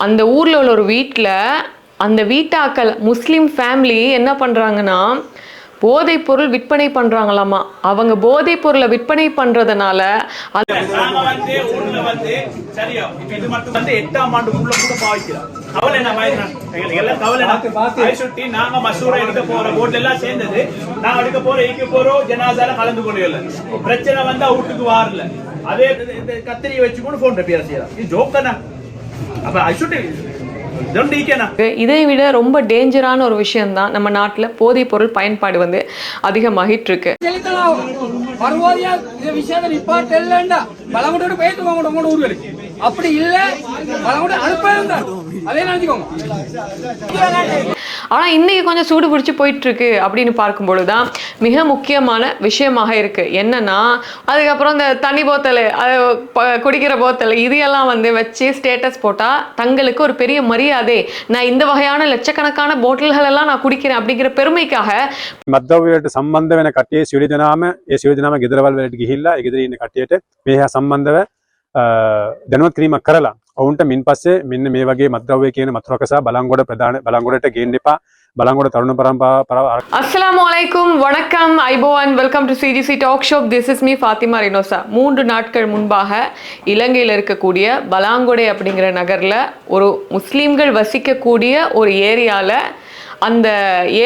அந்த ஊரில் உள்ள ஒரு வீட்டில் அந்த வீட்டாக்கள் முஸ்லீம் ஃபேமிலி என்ன பண்ணுறாங்கன்னா போதைப் பொருள் விற்பனை பண்ணுறாங்களாமா அவங்க போதைப் பொருளை விற்பனை பண்ணுறதுனால அது நாங்க மசூரா எடுக்க போற போர்ட்ல எல்லாம் சேர்ந்தது. நாங்க எடுக்க போறோம் இங்க போறோம் ஜனாசால கலந்து கொண்டு இல்ல பிரச்சனை வந்தா வீட்டுக்கு வாரல. அதே கத்திரியை வச்சுக்கொண்டு போன் ரிப்பேர் செய்யலாம் இது இதை விட ரொம்ப டேஞ்சரான ஒரு விஷயம் தான் நம்ம நாட்டில் போதை பொருள் பயன்பாடு வந்து அதிகமாகிட்டு இருக்கு பேசுவாங்க அப்படி இல்ல பலமுட்ட அனுப்பாங்க அதே நினைச்சுக்கோங்க ஆனால் இன்னைக்கு கொஞ்சம் சூடு பிடிச்சி போயிட்டு இருக்கு அப்படின்னு பார்க்கும்பொழுது தான் மிக முக்கியமான விஷயமாக இருக்கு என்னன்னா அதுக்கப்புறம் இந்த தண்ணி போத்தல் அது ப- குடிக்கிற போத்தல் இது எல்லாம் வந்து வச்சு ஸ்டேட்டஸ் போட்டால் தங்களுக்கு ஒரு பெரிய மரியாதை நான் இந்த வகையான லட்சக்கணக்கான போட்டில்கள் எல்லாம் நான் குடிக்கிறேன் அப்படிங்கிற பெருமைக்காக මද්දවයට සම්බන්ධ වෙන කටේ සියලු දෙනාම ඒ සියලු දෙනාම ගෙදරවල් වලට ගිහිල්ලා ඒ ගෙදර ඉන්න කට්ටියට මේ හා සම්බන්ධව අ, දැනුවත් කිරීමක් කරලා ඔවුන්ට මින් පස්සේ මෙන්න මේ වගේ මද්‍රව්‍ය කියන මතුරකසා බලංගොඩ ප්‍රධාන බලංගොඩට ගේන්න එපා බලංගොඩ තරුණ පරම්පරාව அஸ்ஸலாமு அலைக்கும் வணக்கம் ஐபோவான் welcome to CGC talk show this is me Fathima Rinosa மூன்று நாட்கள் முன்பாக இலங்கையில் இருக்கக்கூடிய பலாங்கொடை அப்படிங்கிற நகரில் ஒரு முஸ்லீம்கள் வசிக்கக்கூடிய ஒரு ஏரியாவில் அந்த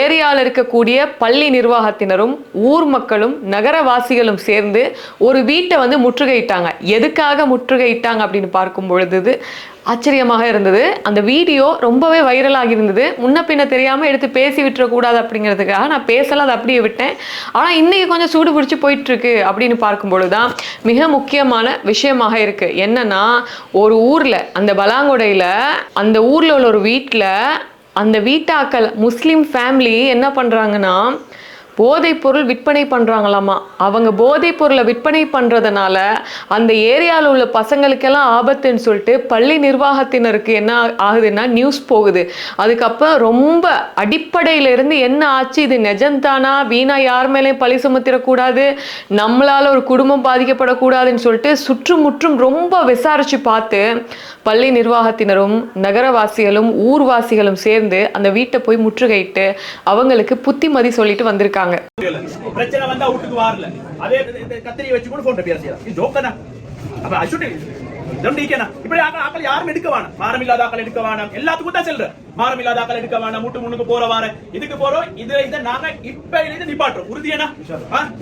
ஏரியாவில் இருக்கக்கூடிய பள்ளி நிர்வாகத்தினரும் ஊர் மக்களும் நகரவாசிகளும் சேர்ந்து ஒரு வீட்டை வந்து முற்றுகையிட்டாங்க. எதுக்காக முற்றுகையிட்டாங்க அப்படின்னு பார்க்கும் பொழுது ஆச்சரியமாக இருந்தது. அந்த வீடியோ ரொம்பவே வைரலாக இருந்தது. முன்ன பின்ன தெரியாமல் எடுத்து பேசி விட்டுறக்கூடாது அப்படிங்கிறதுக்காக நான் பேசலாம் அதை அப்படியே விட்டேன். ஆனால் இன்றைக்கி கொஞ்சம் சூடு பிடிச்சி போயிட்டுருக்கு அப்படின்னு பார்க்கும்பொழுது தான் மிக முக்கியமான விஷயமாக இருக்குது என்னென்னா ஒரு ஊரில் அந்த பலாங்குடையில் அந்த ஊரில் உள்ள ஒரு வீட்டில் அந்த வீட்டாக்கள் முஸ்லீம் ஃபேமிலி என்ன பண்ணுறாங்கன்னா போதைப் பொருள் விற்பனை பண்ணுறாங்களாமா அவங்க போதைப் பொருளை விற்பனை பண்ணுறதுனால அந்த ஏரியாவில் உள்ள பசங்களுக்கெல்லாம் ஆபத்துன்னு சொல்லிட்டு பள்ளி நிர்வாகத்தினருக்கு என்ன ஆகுதுன்னா நியூஸ் போகுது. அதுக்கப்புறம் ரொம்ப அடிப்படையில இருந்து என்ன ஆச்சு? இது நெஜந்தானா வீணா யார் மேலேயும் பழி சுமத்திடக்கூடாது? நம்மளால் ஒரு குடும்பம் பாதிக்கப்படக்கூடாதுன்னு சொல்லிட்டு சுற்றுமுற்றும் ரொம்ப விசாரித்து பார்த்து பள்ளி நிர்வாகத்தினரும் நகரவாசிகளும் ஊர்வாசிகளும் சேர்ந்து அந்த வீட்டை போய் முற்றுகையிட்டு அவங்களுக்கு புத்திமதி சொல்லிட்டு வந்திருக்காங்க. பிரச்சனை வந்தா வீட்டுக்கு வாரல. அதே இது கத்திரியை வச்சுக்கொண்டு போன் செய்யலாம் இது ஜோக்கனா அப்ப ஈக்கேனா இப்படி ஆக்கள் ஆக்கள் யாரும் எடுக்க வேணாம். மாரம் இல்லாத ஆக்கள் எடுக்க வேணாம். எல்லாத்துக்கும் தான் செல்ற மாரம் இல்லாத ஆக்கள் எடுக்க வேணாம். முட்டு முன்னுக்கு போற வார இதுக்கு போறோம்? இது இதை நாங்க இப்ப இருந்து நிப்பாட்டுறோம். உறுதியானா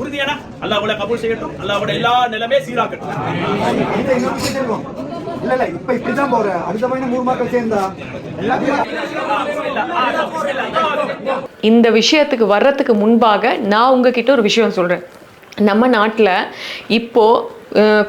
உறுதியானா அல்லாஹ்வுடைய கபூல் செய்யட்டும். அல்லாஹ்வுடைய எல்லா நிலைமே சீராக்கட்டும். இந்த இல்ல இல்ல இப்ப இப்படிதான் போற. அடுத்த பையன் மூணு மக்கள் சேர்ந்தா. இந்த விஷயத்துக்கு வர்றதுக்கு முன்பாக நான் உங்ககிட்ட ஒரு விஷயம் சொல்கிறேன் நம்ம நாட்டில் இப்போது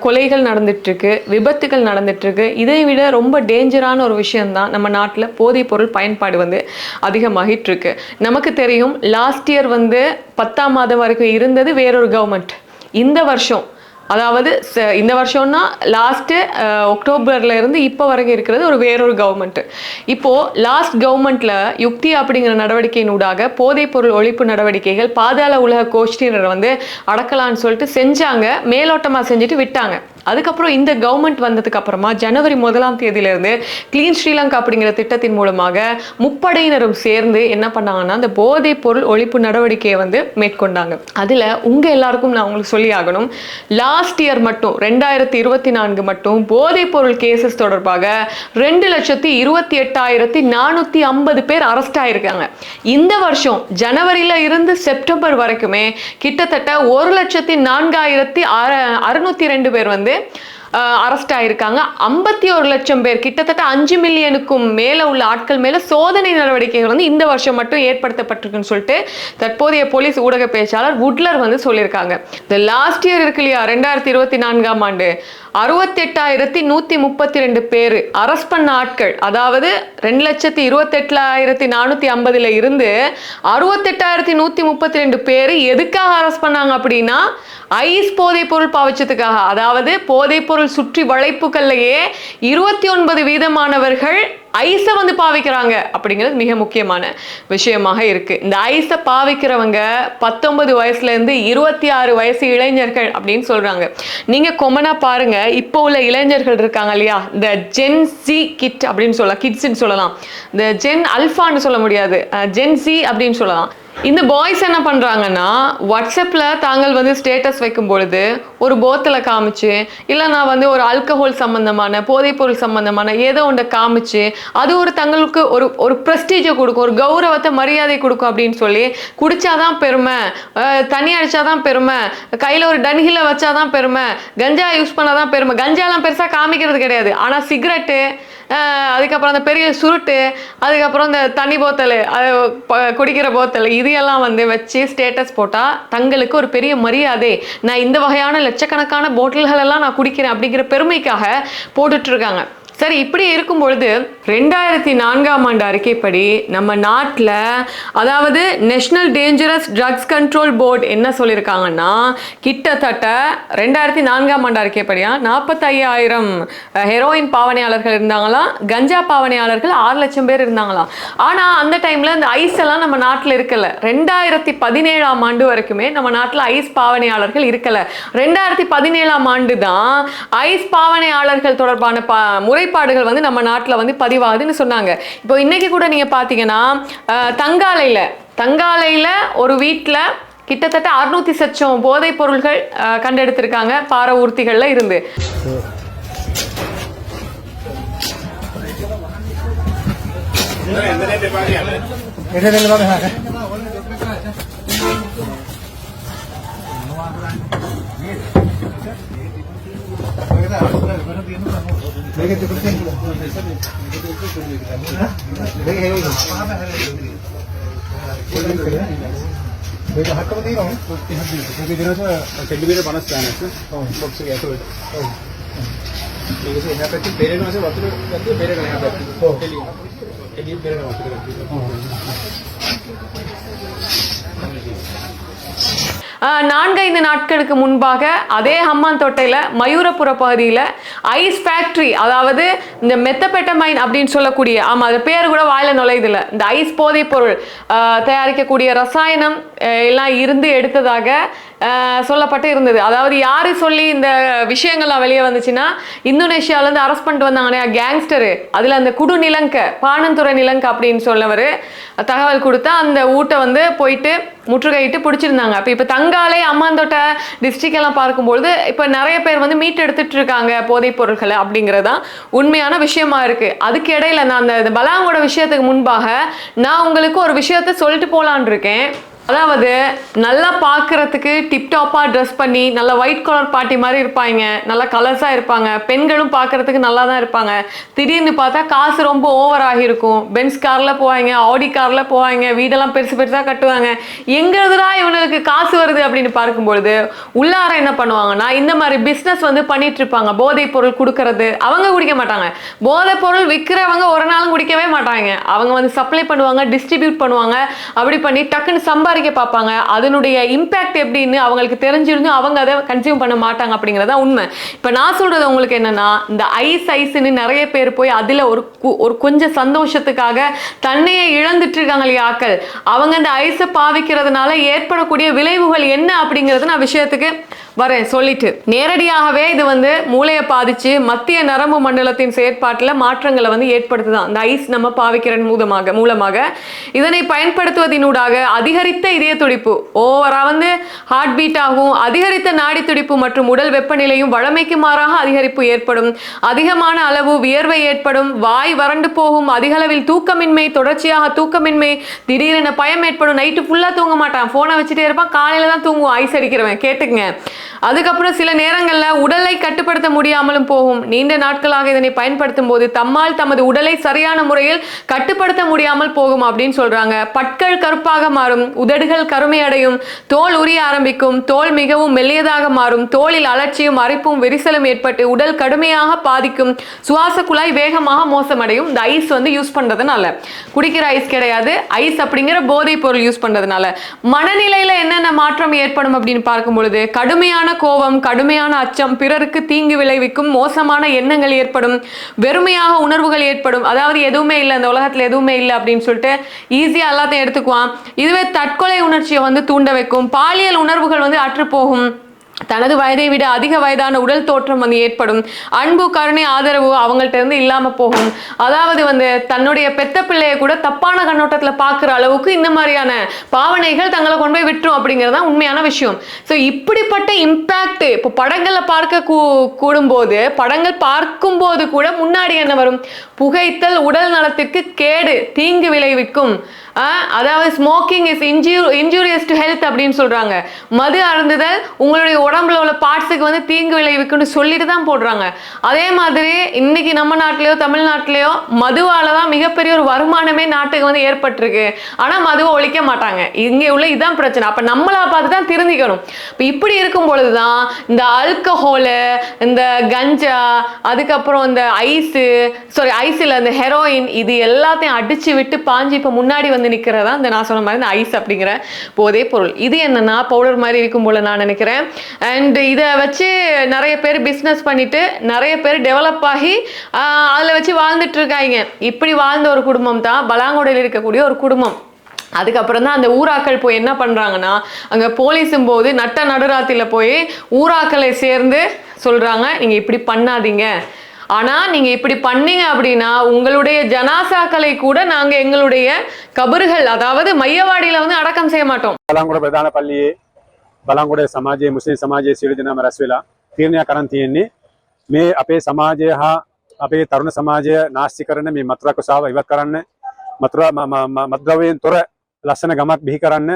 கொலைகள் நடந்துட்டுருக்கு விபத்துகள் நடந்துட்டுருக்கு. இதை விட ரொம்ப டேஞ்சரான ஒரு விஷயம்தான் நம்ம நாட்டில் போதைப் பொருள் பயன்பாடு வந்து அதிகமாகிட்டுருக்கு. நமக்கு தெரியும் லாஸ்ட் இயர் வந்து பத்தாம் மாதம் வரைக்கும் இருந்தது வேறொரு கவர்மெண்ட் இந்த வருஷம் அதாவது ச- இந்த வருஷம்னா லாஸ்ட்டு அக்டோபர்ல இருந்து இப்போ வரைக்கும் இருக்கிறது ஒரு வேறொரு கவர்மெண்ட்டு இப்போது லாஸ்ட் கவர்மெண்ட்டில் யுக்தி அப்படிங்கிற நடவடிக்கையின் ஊடாக போதைப் பொருள் ஒழிப்பு நடவடிக்கைகள் பாதாள உலக கோஷ்டியினரை வந்து அடக்கலான்னு சொல்லிட்டு செஞ்சாங்க மேலோட்டமாக செஞ்சுட்டு விட்டாங்க. அதுக்கப்புறம் இந்த கவர்மெண்ட் வந்ததுக்கு அப்புறமா ஜனவரி முதலாம் தேதியிலிருந்து கிளீன் ஸ்ரீலங்கா அப்படிங்கிற திட்டத்தின் மூலமாக முப்படையினரும் சேர்ந்து என்ன பண்ணாங்கன்னா அந்த போதைப் பொருள் ஒழிப்பு நடவடிக்கையை வந்து மேற்கொண்டாங்க. அதில் உங்கள் எல்லாருக்கும் நான் உங்களுக்கு சொல்லி ஆகணும். லாஸ்ட் இயர் மட்டும் ரெண்டாயிரத்தி இருபத்தி நான்கு மட்டும் போதைப் பொருள் கேசஸ் தொடர்பாக ரெண்டு லட்சத்தி இருபத்தி எட்டாயிரத்தி நானூற்றி ஐம்பது பேர் அரெஸ்ட் ஆயிருக்காங்க. இந்த வருஷம் ஜனவரியில் இருந்து செப்டம்பர் வரைக்குமே கிட்டத்தட்ட ஒரு லட்சத்தி நான்காயிரத்தி அற- அறுநூத்தி ரெண்டு பேர் வந்து okay அரெஸ்ட் ஆயிருக்காங்க. ஐம்பத்தி ஒரு லட்சம் பேர் கிட்டத்தட்ட அஞ்சு மில்லியனுக்கும் மேல உள்ள ஆட்கள் மேல சோதனை நடவடிக்கைகள் வந்து இந்த வருஷம் மட்டும் ஏற்படுத்தப்பட்டிருக்குன்னு சொல்லிட்டு தற்போதைய போலீஸ் ஊடக பேச்சாளர் வுட்லர் வந்து சொல்லியிருக்காங்க. இந்த லாஸ்ட் இயர் இருக்கு இல்லையா? ரெண்டாயிரத்தி இருபத்தி நான்காம் ஆண்டு. அறுபத்தெட்டாயிரத்தி நூத்தி முப்பத்தி ரெண்டு பேர் அரெஸ்ட் பண்ண ஆட்கள். அதாவது ரெண்டு லட்சத்தி இருபத்தெட்டாயிரத்தி நானூத்தி ஐம்பதுல இருந்து அறுபத்தெட்டாயிரத்தி நூத்தி முப்பத்தி ரெண்டு பேர் எதுக்காக அரெஸ்ட் பண்ணாங்க அப்படின்னா ஐஸ் போதைப் பொருள் பாவிச்சதுக்காக. அதாவது போதைப் பொருள் சுற்றி வளைப்புகள்லையே இருபத்தி ஒன்பது வீதமானவர்கள் ஐஸை வந்து பாவிக்கிறாங்க அப்படிங்கிறது மிக முக்கியமான விஷயமாக இருக்கு. இந்த ஐஸை பாவிக்கிறவங்க பத்தொன்பது வயசுல இருந்து இருபத்தி ஆறு வயசு இளைஞர்கள் அப்படின்னு சொல்றாங்க. நீங்க கொமனா பாருங்க இப்போ உள்ள இளைஞர்கள் இருக்காங்க இல்லையா? இந்த ஜென் சி கிட் அப்படின்னு சொல்லலாம். கிட்ஸ்ன்னு சொல்லலாம். இந்த ஜென் அல்ஃபான்னு சொல்ல முடியாது. ஜென் சி அப்படின்னு சொல்லலாம். இந்த பாய்ஸ் என்ன பண்ணுறாங்கன்னா வாட்ஸ்அப்பில் தாங்கள் வந்து ஸ்டேட்டஸ் வைக்கும் பொழுது ஒரு போத்தலை காமிச்சு இல்லை நான் வந்து ஒரு ஆல்கஹால் சம்மந்தமான போதைப்பொருள் சம்மந்தமான ஏதோ ஒன்றை காமிச்சு அது ஒரு தங்களுக்கு ஒரு ஒரு ப்ரெஸ்டீஜை கொடுக்கும் ஒரு கௌரவத்தை மரியாதை கொடுக்கும் அப்படின்னு சொல்லி குடிச்சாதான் பெருமை. அஹ் தண்ணி அடிச்சாதான் பெருமை. கையில் ஒரு டன்ஹில வச்சாதான் பெருமை. கஞ்சா யூஸ் பண்ணாதான் பெருமை. கஞ்சாலாம் பெருசாக காமிக்கிறது கிடையாது. ஆனால் சிகரெட்டு அதுக்கப்புறம் அந்த பெரிய சுருட்டு அதுக்கப்புறம் இந்த தண்ணி போத்தல் அது குடிக்கிற போத்தல் இது எல்லாம் வந்து வச்சு ஸ்டேட்டஸ் போட்டால் தங்களுக்கு ஒரு பெரிய மரியாதை. நான் இந்த வகையான லட்சக்கணக்கான போட்டில்கள் எல்லாம் நான் குடிக்கிறேன் அப்படிங்கிற பெருமைக்காக போட்டுட்டு இருக்காங்க. சரி இப்படி இருக்கும் பொழுது ரெண்டாயிரத்தி நான்காம் ஆண்டு அறிக்கைப்படி நம்ம நாட்டில் அதாவது national dangerous drugs control board என்ன சொல்லியிருக்காங்கன்னா கிட்டத்தட்ட ரெண்டாயிரத்தி நான்காம் ஆண்டு அறிக்கைப்படியா நாற்பத்தையாயிரம் ஹெரோயின் பாவனையாளர்கள் இருந்தாங்களாம் கஞ்சா பாவனையாளர்கள் ஆறு லட்சம் பேர் இருந்தாங்களாம் ஆனால் அந்த டைமில் இந்த ஐஸ் எல்லாம் நம்ம நாட்டில் இருக்கலை. ரெண்டாயிரத்தி பதினேழாம் ஆண்டு வரைக்குமே நம்ம நாட்டில் ஐஸ் பாவனையாளர்கள் இருக்கலை. ரெண்டாயிரத்தி பதினேழாம் ஆண்டு தான் ஐஸ் பாவனையாளர்கள் தொடர்பான ப முறைப்பாடுகள் வந்து நம்ம நாட்டில் வந்து பதிவாகுதுன்னு சொன்னாங்க இப்போ இன்னைக்கு கூட நீங்கள் பார்த்தீங்கன்னா தங்காலையில் தங்காலையில் ஒரு வீட்டில் கிட்டத்தட்ட அறுநூத்தி சச்சம் போதைப் பொருள்கள் கண்டெடுத்திருக்காங்க பாறை ஊர்த்திகளில் இருந்து 내가 할 건데 이런 그렇게 흔들고 거기 들어서 갤리비를 받았지 않았어? 어, 법석에 그 여기서 यहाँ நான்கைந்து நாட்களுக்கு முன்பாக அதே ஹம்மான் தொட்டையில் மயூரப்புற பகுதியில் ஐஸ் ஃபேக்ட்ரி அதாவது இந்த மெத்தபெட்டமைன் அப்படின்னு சொல்லக்கூடிய ஆமாம் அது பேர் கூட வாயில் நுழையுதில்ல இந்த ஐஸ் போதைப் பொருள் தயாரிக்கக்கூடிய ரசாயனம் எல்லாம் இருந்து எடுத்ததாக சொல்லப்பட்டு இருந்தது. அதாவது யாரு சொல்லி இந்த விஷயங்கள்லாம் வெளியே வந்துச்சுன்னா இந்தோனேஷியாவிலேருந்து அரெஸ்ட் பண்ணிட்டு வந்தாங்க கேங்ஸ்டரு அதில் அந்த குடு நிலங்க பானந்துறை நிலங்க அப்படின்னு சொன்னவர் தகவல் கொடுத்தா அந்த ஊட்டை வந்து போயிட்டு முற்றுகையிட்டு பிடிச்சிருந்தாங்க. அப்போ இப்போ தங்காலை அம்மாந்தோட்ட டிஸ்ட்ரிக் எல்லாம் பார்க்கும்பொழுது இப்போ நிறைய பேர் வந்து மீட் எடுத்துட்டு இருக்காங்க போதைப் பொருட்களை அப்படிங்கிறது தான் உண்மையான விஷயமா இருக்கு. அதுக்கு இடையில நான் அந்த பலாங்கோட விஷயத்துக்கு முன்பாக நான் உங்களுக்கு ஒரு விஷயத்த சொல்லிட்டு போலான் இருக்கேன். அதாவது நல்லா பார்க்கறதுக்கு டிப்டாப்பாக ட்ரெஸ் பண்ணி நல்ல ஒயிட் கலர் பார்ட்டி மாதிரி இருப்பாங்க. நல்லா கலர்ஸாக இருப்பாங்க. பெண்களும் பார்க்கறதுக்கு நல்லா தான் இருப்பாங்க. திடீர்னு பார்த்தா காசு ரொம்ப ஓவர் ஆகியிருக்கும். பென்ஸ் காரில் போவாங்க ஆடி காரில் போவாங்க வீடெல்லாம் பெருசு பெருசாக கட்டுவாங்க. எங்கிறதுடா இவனுக்கு காசு வருது அப்படின்னு பார்க்கும்பொழுது உள்ளார என்ன பண்ணுவாங்கன்னா இந்த மாதிரி பிஸ்னஸ் வந்து பண்ணிட்டு இருப்பாங்க. போதைப் பொருள் கொடுக்கறது. அவங்க குடிக்க மாட்டாங்க. போதைப் பொருள் விற்கிறவங்க ஒரு நாளும் குடிக்கவே மாட்டாங்க. அவங்க வந்து சப்ளை பண்ணுவாங்க டிஸ்ட்ரிபியூட் பண்ணுவாங்க. அப்படி பண்ணி டக்குன்னு சம்பாதிக்க பார்ப்பாங்க. அதனுடைய இம்பேக்ட் எப்படின்னு அவங்களுக்கு தெரிஞ்சிருந்தும் அவங்க அதை கன்சியூம் பண்ண மாட்டாங்க அப்படிங்கிறதா உண்மை. இப்போ நான் சொல்றது உங்களுக்கு என்னென்னா இந்த ஐஸ் ஐஸ்ன்னு நிறைய பேர் போய் அதில் ஒரு கு- ஒரு கொஞ்சம் சந்தோஷத்துக்காக தன்னையே இழந்துட்டு இருக்காங்க இல்லையா ஆக்கள்? அவங்க அந்த ஐஸை பாவிக்கிறதுனால ஏற்படக்கூடிய விளைவுகள் என்ன அப்படிங்கிறது நான் விஷயத்துக்கு வரேன் சொல்லிட்டு. நேரடியாகவே இது வந்து மூளையை பாதிச்சு மத்திய நரம்பு மண்டலத்தின் செயற்பாட்டில் மாற்றங்களை வந்து ஏற்படுத்துதான் இந்த ஐஸ் நம்ம பாவிக்கிறன் மூலமாக மூலமாக. இதனை பயன்படுத்துவதினூடாக அதிகரித்த இதய துடிப்பு. ஓவரா வந்து ஹார்ட் பீட் ஆகும். அதிகரித்த நாடி துடிப்பு மற்றும் உடல் வெப்பநிலையும் வழமைக்கு மாறாக அதிகரிப்பு ஏற்படும். அதிகமான அளவு வியர்வை ஏற்படும். வாய் வறண்டு போகும். அதிகளவில் தூக்கமின்மை தொடர்ச்சியாக தூக்கமின்மை திடீரென பயம் ஏற்படும். நைட்டு ஃபுல்லாக தூங்க மாட்டான். ஃபோனை வச்சுட்டே இருப்பான். காலையில் தான் தூங்குவோம் ஐஸ் அடிக்கிறவன். கேட்டுக்கங்க. அதுக்கப்புறம் சில நேரங்களில் உடலை கட்டுப்படுத்த முடியாமலும் போகும். நீண்ட நாட்களாக இதனை பயன்படுத்தும் போது தம்மால் தமது உடலை சரியான முறையில் கட்டுப்படுத்த முடியாமல் போகும் அப்படின்னு சொல்றாங்க. பற்கள் கருப்பாக மாறும் உதடுகள் கருமையடையும் தோல் உரிய ஆரம்பிக்கும் தோல் மிகவும் மெல்லியதாக மாறும் தோலில் அலட்சியும் அரிப்பும் விரிசலும் ஏற்பட்டு உடல் கடுமையாக பாதிக்கும் சுவாச குழாய் வேகமாக மோசமடையும். இந்த ஐஸ் வந்து யூஸ் பண்றதுனால. குடிக்கிற ஐஸ் கிடையாது. ஐஸ் அப்படிங்கிற போதைப் பொருள் யூஸ் பண்றதுனால. மனநிலையில என்னென்ன மாற்றம் ஏற்படும் அப்படின்னு பார்க்கும் பொழுது கடுமையான கடுமையான கோபம் கடுமையான அச்சம் பிறருக்கு தீங்கு விளைவிக்கும் மோசமான எண்ணங்கள் ஏற்படும் வெறுமையாக உணர்வுகள் ஏற்படும். அதாவது எதுவுமே இல்லை இந்த உலகத்தில் எதுவுமே இல்லை அப்படின்னு சொல்லிட்டு ஈஸியாக எல்லாத்தையும் எடுத்துக்குவான். இதுவே தற்கொலை உணர்ச்சியை வந்து தூண்ட வைக்கும். பாலியல் உணர்வுகள் வந்து அற்றுப்போகும். தனது வயதை விட அதிக வயதான உடல் தோற்றம் வந்து ஏற்படும். அன்பு கருணை ஆதரவு அவங்கள்ட்ட இருந்து இல்லாம போகும். அதாவது வந்து தன்னுடைய பெத்த பிள்ளைய கூட தப்பான கண்ணோட்டத்துல பார்க்குற அளவுக்கு இந்த மாதிரியான பாவனைகள் தங்களை கொண்டு போய் விட்டுரும் அப்படிங்கிறது தான் உண்மையான விஷயம். ஸோ இப்படிப்பட்ட இம்பேக்ட் இப்போ படங்களை பார்க்க கூ கூடும்போது படங்கள் பார்க்கும்போது கூட முன்னாடி என்ன வரும்? புகைத்தல் உடல் நலத்திற்கு கேடு தீங்கு விளைவிக்கும். அதாவது smoking is inju injurious to health அப்படின்னு சொல்கிறாங்க மது அருந்துதல் உங்களுடைய உடம்புல உள்ள பார்ட்ஸுக்கு வந்து தீங்கு விளைவிக்குன்னு சொல்லிட்டு தான் போடுறாங்க. அதே மாதிரி இன்னைக்கு நம்ம நாட்டிலையோ தமிழ்நாட்டிலையோ மதுவால் தான் மிகப்பெரிய ஒரு வருமானமே நாட்டுக்கு வந்து ஏற்பட்டிருக்கு. ஆனால் மதுவை ஒழிக்க மாட்டாங்க. இங்கே உள்ள இதான் பிரச்சனை. அப்போ நம்மளா பார்த்து தான் திருந்திக்கணும். இப்போ இப்படி இருக்கும் பொழுது தான் இந்த ஆல்கஹாலு இந்த கஞ்சா அதுக்கப்புறம் இந்த ஐஸு சாரி ஐஸில் இந்த ஹெரோயின் இது எல்லாத்தையும் அடித்து விட்டு பாஞ்சு இப்போ முன்னாடி வந்து நிற்கிறதா இந்த நான் சொன்ன மாதிரி இந்த ஐஸ் அப்படிங்கிற போதே பொருள். இது என்னன்னா பவுடர் மாதிரி இருக்கும் போல நான் நினைக்கிறேன். அண்ட் இதை வச்சு நிறைய பேர் பிஸ்னஸ் பண்ணிட்டு நிறைய பேர் டெவலப் ஆகி அதில் வச்சு வாழ்ந்துட்டு இருக்காங்க. இப்படி வாழ்ந்த ஒரு குடும்பம் தான் பலாங்கொடையில் இருக்கக்கூடிய ஒரு குடும்பம். அதுக்கப்புறம் தான் அந்த ஊராக்கள் போய் என்ன பண்ணுறாங்கன்னா அங்கே போலீஸும் போது நட்ட நடுராத்திரில போய் ஊராக்களை சேர்ந்து சொல்கிறாங்க நீங்கள் இப்படி பண்ணாதீங்க. ஆனால் நீங்கள் இப்படி பண்ணீங்க அப்படின்னா உங்களுடைய ஜனாசாக்களை கூட நாங்கள் எங்களுடைய கபறுகள் அதாவது மையவாடியில் வந்து அடக்கம் செய்ய மாட்டோம் බලාංගොඩ ප්‍රධාන පල්ලියේ බලංගොඩ සමාජයේ මුස්ලිම් සමාජයේ සියලු දෙනාම රැස් වෙලා තීරණයක් කරන් තියෙන්නේ මේ අපේ සමාජය හා අපේ තරුණ සමාජය නාස්ති කරන මේ මතුරා කුසාව ඉවත් කරන්න මතුරා ම- ම- ම- මත්ද්‍රව්‍යයෙන් තොර ලස්සන ගමක් බිහි කරන්න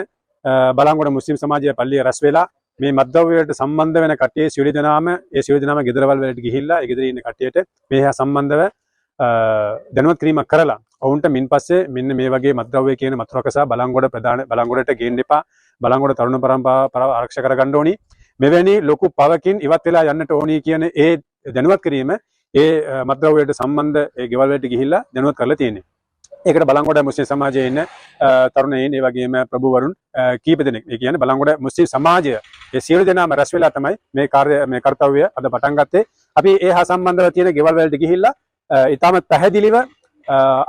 අ, බලංගොඩ මුස්ලිම් සමාජය පල්ලිය රැස් වෙලා මේ මද්‍රව්‍යයට සම්බන්ධ වෙන කට්ටිය සියලු දෙනාම ඒ සියලු දෙනාම ගෙදරවල් වලට ගිහිල්ලා ඒ ගෙදර ඉන්න කට්ටියට මේ හා සම්බන්ධව අ, දැනුවත් කිරීමක් කරලා. ඔවුන්ට මින් පස්සේ මෙන්න මේ වගේ මද්‍රව්‍ය කියන මතුරකසා බලංගොඩ ප්‍රධාන බලංගොඩට ගේන්න එපා. බලංගොඩ තරුණ පරම්පරාව පරව ආරක්ෂ කරගන්න ඕනි. මෙවැනි ලොකු පවකින් ඉවත් වෙලා යන්නට ඕනි කියන ඒ දැනුවත් කිරීම ඒ අ, මත්ද්‍රව්‍යයට සම්බන්ධ ඒ ගෙවල් වලට ගිහිල්ලා දැනුවත් කරලා තියෙන්නේ. ඒකට බලංගොඩ මුස්ලිම් සමාජයේ ඉන්න අ, තරුණයින් ඒ වගේම ප්‍රභූවරුන් අ, කීප දෙනෙක් ඒ කියන්නේ බලංගොඩ මුස්ලිම් සමාජය ඒ සියලු දෙනාම රැස් වෙලා තමයි මේ කාර්ය මේ කාර්යය අද පටන් ගත්තේ. අපි ඒ හා සම්බන්ධව තියෙන ගෙවල් වලට ගිහිල්ලා අ, ඉතාමත් පැහැදිලිව අ,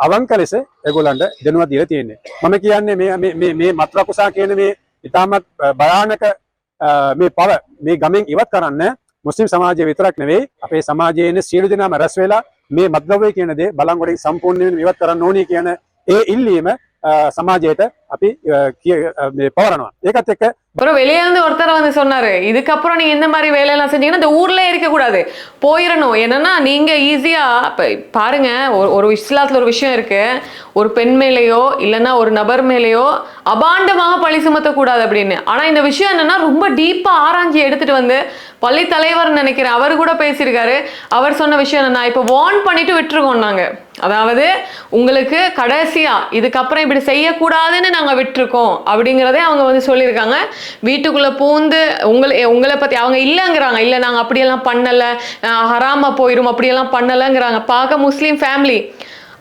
අවංක ලෙස ඒගොල්ලන්ට දැනුවත් දීලා තියෙන්නේ. මම කියන්නේ මේ මේ මේ මේ මත්‍රකුසා කියන මේ ඉතාමත් අ, භයානක අ, මේ පව මේ ගමෙන් ඉවත් කරන්න මුස්ලිම් සමාජය විතරක් නෙවෙයි අපේ සමාජයේ ඉන්න සියලු දෙනාම රැස් වෙලා මේ මත්ද්‍රව්‍ය කියන දේ බලංගොඩින් සම්පූර්ණයෙන් ඉවත් කරන්න ඕනි කියන ඒ ඉල්ලීම අ, සමාජයට අපි අ, කිය- අ, මේ පවරනවා. ඒකත් එක්ක அப்புறம் வெளியே இருந்து ஒருத்தர் வந்து சொன்னாரு இதுக்கப்புறம் நீங்க இந்த மாதிரி வேலையெல்லாம் செஞ்சீங்கன்னா இந்த ஊர்ல இருக்க கூடாது போயிடணும் என்னன்னா நீங்க ஈஸியா இப்ப பாருங்க ஒரு ஒரு இஸ்லாத்துல ஒரு விஷயம் இருக்கு ஒரு பெண் மேலேயோ இல்லைன்னா ஒரு நபர் மேலேயோ அபாண்டமாக பழி சுமத்தக்கூடாது அப்படின்னு ஆனா இந்த விஷயம் என்னன்னா ரொம்ப டீப்பா ஆராய்ச்சி எடுத்துட்டு வந்து பள்ளி தலைவர் நினைக்கிறேன் அவர் கூட பேசியிருக்காரு அவர் சொன்ன விஷயம் என்னன்னா இப்போ வார்ன் பண்ணிட்டு விட்டுருக்கோம் நாங்க அதாவது உங்களுக்கு கடைசியாக இதுக்கப்புறம் இப்படி செய்யக்கூடாதுன்னு நாங்கள் விட்டுருக்கோம் அப்படிங்கிறதே அவங்க வந்து சொல்லியிருக்காங்க. வீட்டுக்குள்ளே பூந்து உங்களை உங்களை பற்றி அவங்க இல்லைங்கிறாங்க. இல்லை நாங்கள் அப்படியெல்லாம் பண்ணலை. ஹராமா போயிடும் அப்படியெல்லாம் பண்ணலைங்கிறாங்க. பார்க்க முஸ்லீம் ஃபேமிலி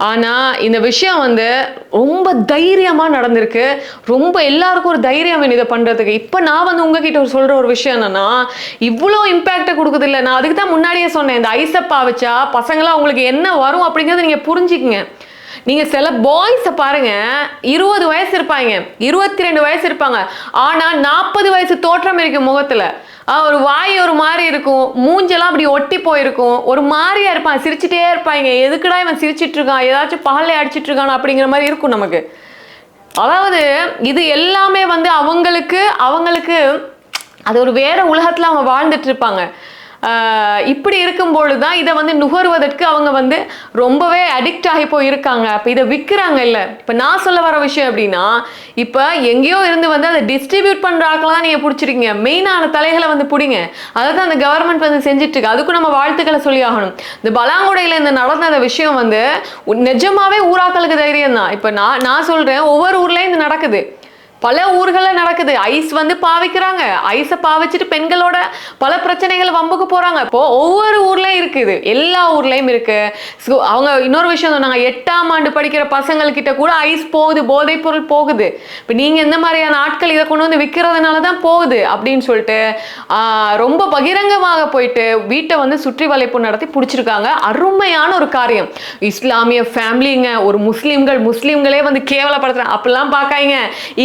ஆனால் இந்த விஷயம் வந்து ரொம்ப தைரியமாக நடந்திருக்கு. ரொம்ப எல்லாருக்கும் ஒரு தைரியம் வேணும் இதை பண்ணுறதுக்கு இப்போ நான் வந்து உங்ககிட்ட ஒரு சொல்கிற ஒரு விஷயம் என்னன்னா இவ்வளோ இம்பேக்டை கொடுக்குது இல்லை நான் அதுக்கு தான் முன்னாடியே சொன்னேன் இந்த ஐசப்பா வச்சா பசங்களாம் உங்களுக்கு என்ன வரும் அப்படிங்கிறத நீங்கள் புரிஞ்சிக்கங்க. நீங்கள் சில பாய்ஸை பாருங்க இருபது வயசு இருப்பாங்க இருபத்தி ரெண்டு வயசு இருப்பாங்க. ஆனால் நாற்பது வயசு தோற்றம் இருக்கும் முகத்தில் ஒரு வாய் ஒரு மாதிரி இருக்கும். மூஞ்செல்லாம் அப்படி ஒட்டி போயிருக்கும். ஒரு மாதிரியா இருப்பான். சிரிச்சுட்டே இருப்பாங்க. எதுக்குடா இவன் சிரிச்சிட்டு இருக்கான்? ஏதாச்சும் பகல்ல அடிச்சிட்டு இருக்கான் அப்படிங்கிற மாதிரி இருக்கும் நமக்கு. அதாவது இது எல்லாமே வந்து அவங்களுக்கு அவங்களுக்கு அது ஒரு வேற உலகத்துல அவங்க வாழ்ந்துட்டு இருப்பாங்க. இப்படி இருக்கும்பொழுது தான் இதை வந்து நுகர்வதற்கு அவங்க வந்து ரொம்பவே அடிக்ட் ஆகி போய் இருக்காங்க அப்போ இதை விற்கிறாங்க இல்லை. இப்போ நான் சொல்ல வர விஷயம் அப்படின்னா இப்போ எங்கேயோ இருந்து வந்து அதை டிஸ்ட்ரிபியூட் பண்ணுற நீங்கள் பிடிச்சிருக்கீங்க. மெயினான தலைகளை வந்து பிடிங்க. அதை தான் அந்த கவர்மெண்ட் வந்து செஞ்சுட்டு இருக்கு. அதுக்கும் நம்ம வாழ்த்துக்களை சொல்லி ஆகணும். இந்த பலாங்குடையில் இந்த நடந்த அந்த விஷயம் வந்து நிஜமாவே ஊராக்களுக்கு தைரியம் தான் இப்போ நான் நான் சொல்கிறேன் ஒவ்வொரு ஊர்லேயும் இது நடக்குது. பல ஊர்களில் நடக்குது. ஐஸ் வந்து பாவிக்கிறாங்க. ஐஸை பாவிச்சிட்டு பெண்களோட பல பிரச்சனைகள் வம்புக்கு போகிறாங்க இப்போ ஒவ்வொரு ஊர்லேயும் இருக்குது. எல்லா ஊர்லேயும் இருக்கு. அவங்க இன்னொரு விஷயம் சொன்னாங்க. எட்டாம் ஆண்டு படிக்கிற பசங்கள்கிட்ட கூட ஐஸ் போகுது. போதைப் பொருள் போகுது. இப்போ நீங்கள் எந்த மாதிரியான ஆட்கள் இதை கொண்டு வந்து விற்கிறதுனால தான் போகுது அப்படின்னு சொல்லிட்டு ரொம்ப பகிரங்கமாக போயிட்டு வீட்டை வந்து சுற்றி வளைப்பு நடத்தி பிடிச்சிருக்காங்க. அருமையான ஒரு காரியம். இஸ்லாமிய ஃபேமிலிங்க. ஒரு முஸ்லீம்கள் முஸ்லீம்களே வந்து கேவலப்படுத்துகிறாங்க அப்படிலாம் பார்க்காங்க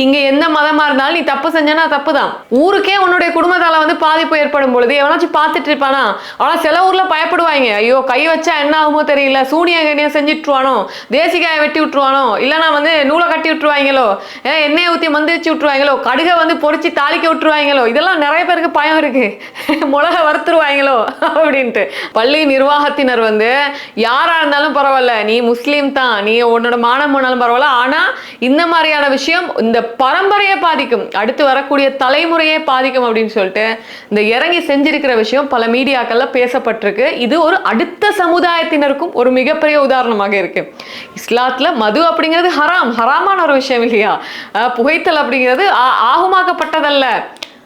இங்கே எந்த மதமா இருந்தாலும் நீ தப்பு செஞ்சனா தப்பு தான் ஊருக்கே உன்னுடைய குடும்பத்தால வந்து பாதிப்பு ஏற்படும் பொழுது எவனாச்சும் பார்த்துட்டு இருப்பானா? ஆனா சில ஊர்ல பயப்படுவாங்க ஐயோ கை வச்சா என்ன ஆகுமோ தெரியல. சூனிய கண்ணிய செஞ்சுட்டுருவானோ தேசிக்காயை வெட்டி விட்டுருவானோ இல்லைன்னா வந்து நூலை கட்டி விட்டுருவாங்களோ எண்ணெய் எண்ணெயை ஊற்றி மந்திரிச்சு விட்டுருவாங்களோ கடுகை வந்து பொறிச்சு தாளிக்க விட்டுருவாங்களோ இதெல்லாம் நிறைய பேருக்கு பயம் இருக்கு. மிளகா வறுத்துருவாங்களோ அப்படின்ட்டு. பள்ளி நிர்வாகத்தினர் வந்து யாரா இருந்தாலும் பரவாயில்ல. நீ முஸ்லீம் தான். நீ உன்னோட மானம் போனாலும் பரவாயில்ல. ஆனா இந்த மாதிரியான விஷயம் இந்த பரம்பரையை பாதிக்கும். அடுத்து வரக்கூடிய தலைமுறையே பாதிக்கும் அப்படின்னு சொல்லிட்டு இந்த இறங்கி செஞ்சிருக்கிற விஷயம் பல மீடியாக்கள்ல பேசப்பட்டிருக்கு. இது ஒரு அடுத்த சமுதாயத்தினருக்கும் ஒரு மிகப்பெரிய உதாரணமாக இருக்கு. இஸ்லாத்துல மது அப்படிங்கிறது ஹராம். ஹராமான ஒரு விஷயம் இல்லையா? புகைத்தல் அப்படிங்கிறது ஆ- ஆகுமாக்கப்பட்டதல்ல.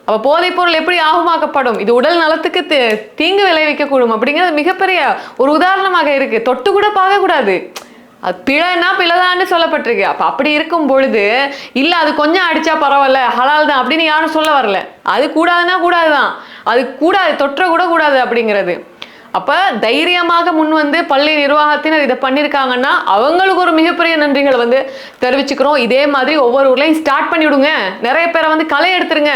அப்போ போதைப் பொருள் எப்படி ஆகுமாக்கப்படும்? இது உடல் நலத்துக்கு தீங்கு விளைவிக்கக்கூடும் அப்படிங்கிறது மிகப்பெரிய ஒரு உதாரணமாக இருக்கு. தொட்டு கூட பார்க்கக்கூடாது. அது பிழைனா பிழைதான்னு சொல்லப்பட்டிருக்கு. அப்போ அப்படி இருக்கும் பொழுது இல்லை அது கொஞ்சம் அடித்தா பரவாயில்ல ஹலால் தான் அப்படின்னு யாரும் சொல்ல வரல. அது கூடாதுன்னா கூடாது தான் அது கூடாது தொற்ற கூட கூடாது அப்படிங்கிறது. அப்போ தைரியமாக முன் வந்து பள்ளி நிர்வாகத்தினர் இதை பண்ணியிருக்காங்கன்னா அவங்களுக்கு ஒரு மிகப்பெரிய நன்றிகளை வந்து தெரிவிச்சுக்கிறோம். இதே மாதிரி ஒவ்வொரு ஊர்லையும் ஸ்டார்ட் பண்ணி விடுங்க நிறைய பேரை வந்து களை எடுத்துருங்க.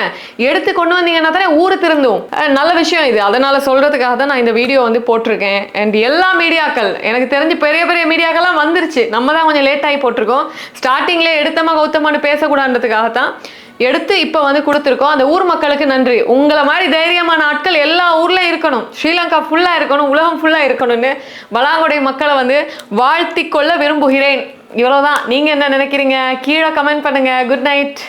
எடுத்து கொண்டு வந்தீங்கன்னா தானே ஊரு திருந்தும். நல்ல விஷயம் இது. அதனால் சொல்கிறதுக்காக தான் நான் இந்த வீடியோ வந்து போட்டிருக்கேன். அண்ட் எல்லா மீடியாக்கள் எனக்கு தெரிஞ்சு பெரிய பெரிய மீடியாக்கள்லாம் வந்துருச்சு. நம்ம தான் கொஞ்சம் லேட்டாகி போட்டிருக்கோம். ஸ்டார்டிங்லேயே எடுத்தமா கௌத்தமானு பேசக்கூடாதுன்றதுக்காக தான் எடுத்து இப்போ வந்து கொடுத்துருக்கோம். அந்த ஊர் மக்களுக்கு நன்றி. உங்களை மாதிரி தைரியமான ஆட்கள் எல்லா ஊர்லயும் இருக்கணும். ஸ்ரீலங்கா ஃபுல்லா இருக்கணும் உலகம் ஃபுல்லா இருக்கணும்னு பலாங்குடை மக்களை வந்து வாழ்த்தி கொள்ள விரும்புகிறேன். இவ்வளோதான் நீங்க என்ன நினைக்கிறீங்க? கீழே கமெண்ட் பண்ணுங்க. Good night